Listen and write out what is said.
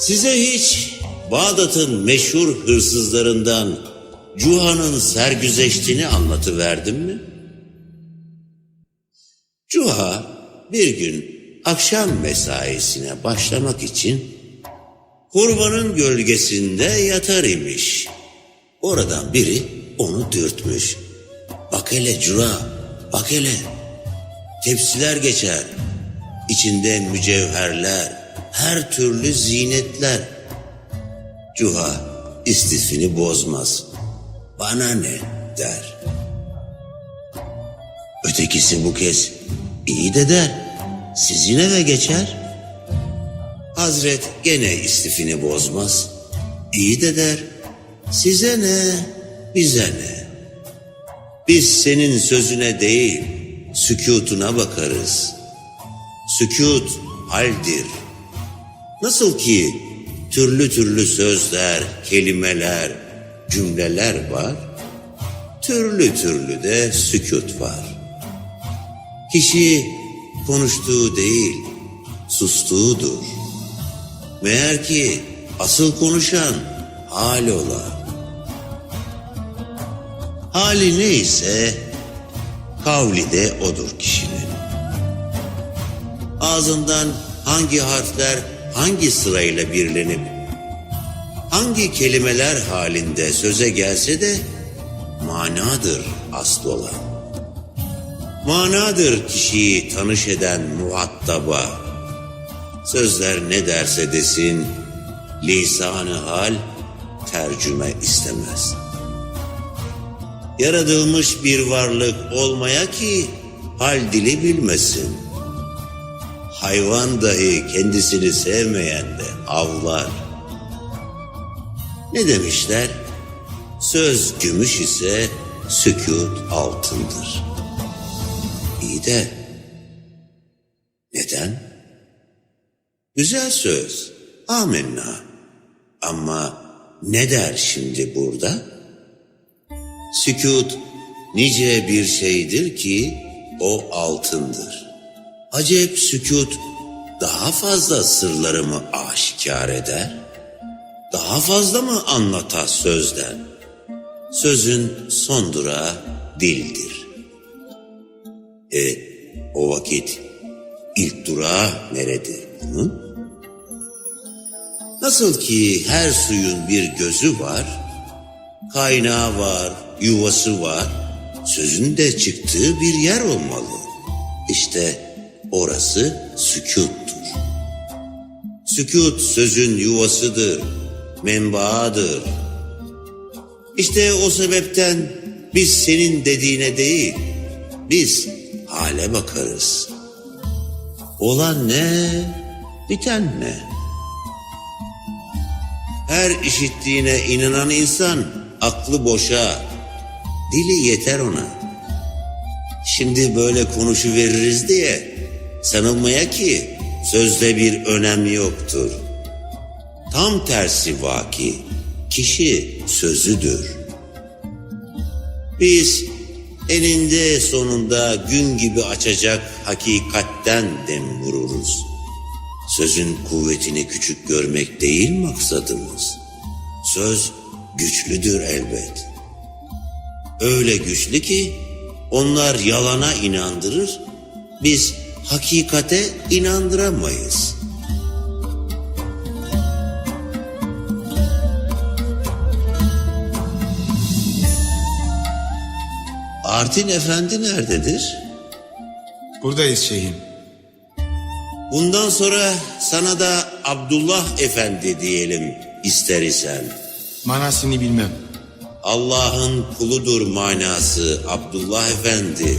Size hiç Bağdat'ın meşhur hırsızlarından Cuha'nın sergüzeştiğini anlatıverdim mi? Cuha bir gün akşam mesaisine başlamak için kurbanın gölgesinde yatar imiş. Oradan biri onu dürtmüş. Bak hele Cuha, bak hele. Tepsiler geçer. İçinde mücevherler, her türlü zinetler. Cuha istifini bozmaz. Bana ne der. Ötekisi bu kez iyi de der. Sizin eve geçer. Hazret gene istifini bozmaz. İyi de der. Size ne, bize ne? Biz senin sözüne değil, sükutuna bakarız. Sükut haldir. Nasıl ki türlü türlü sözler, kelimeler, cümleler var, türlü türlü de sükut var. Kişi konuştuğu değil, sustuğudur. Meğer ki asıl konuşan hal ola. Hali neyse kavli de odur kişinin. Ağzından hangi harfler hangi sırayla birlenip hangi kelimeler halinde söze gelse de manadır asıl olan. Manadır kişiyi tanış eden muhattaba. Sözler ne derse desin, lisanı hal tercüme istemez. Yaratılmış bir varlık olmaya ki hal dili bilmesin. Hayvan dahi kendisini sevmeyen de avlar. Ne demişler? Söz gümüş ise sükut altındır. İyi de neden? Güzel söz. Amenna. Ama ne der şimdi burada? Sükut nice bir şeydir ki o altındır. Acep sükut daha fazla sırlarımı aşikar eder? Daha fazla mı anlatar sözden? Sözün son durağı dildir. E o vakit ilk durağı neredir bunun? Nasıl ki her suyun bir gözü var, kaynağı var, yuvası var, sözün de çıktığı bir yer olmalı. İşte orası sükuttur. Sükut sözün yuvasıdır, menbaadır. İşte o sebepten biz senin dediğine değil, biz hale bakarız. Olan ne, biten ne? Her işittiğine inanan insan aklı boşa, dili yeter ona. Şimdi böyle konuşu veririz diye sanılmaya ki sözde bir önem yoktur. Tam tersi vaki, kişi sözüdür. Biz eninde sonunda gün gibi açacak hakikatten dem vururuz. Sözün kuvvetini küçük görmek değil maksadımız. Söz güçlüdür elbet. Öyle güçlü ki onlar yalana inandırır, biz hakikate inandıramayız. Artin Efendi nerededir? Buradayız şeyhim. Bundan sonra sana da Abdullah Efendi diyelim ister isen. Manasını bilmem. Allah'ın kuludur manası Abdullah Efendi.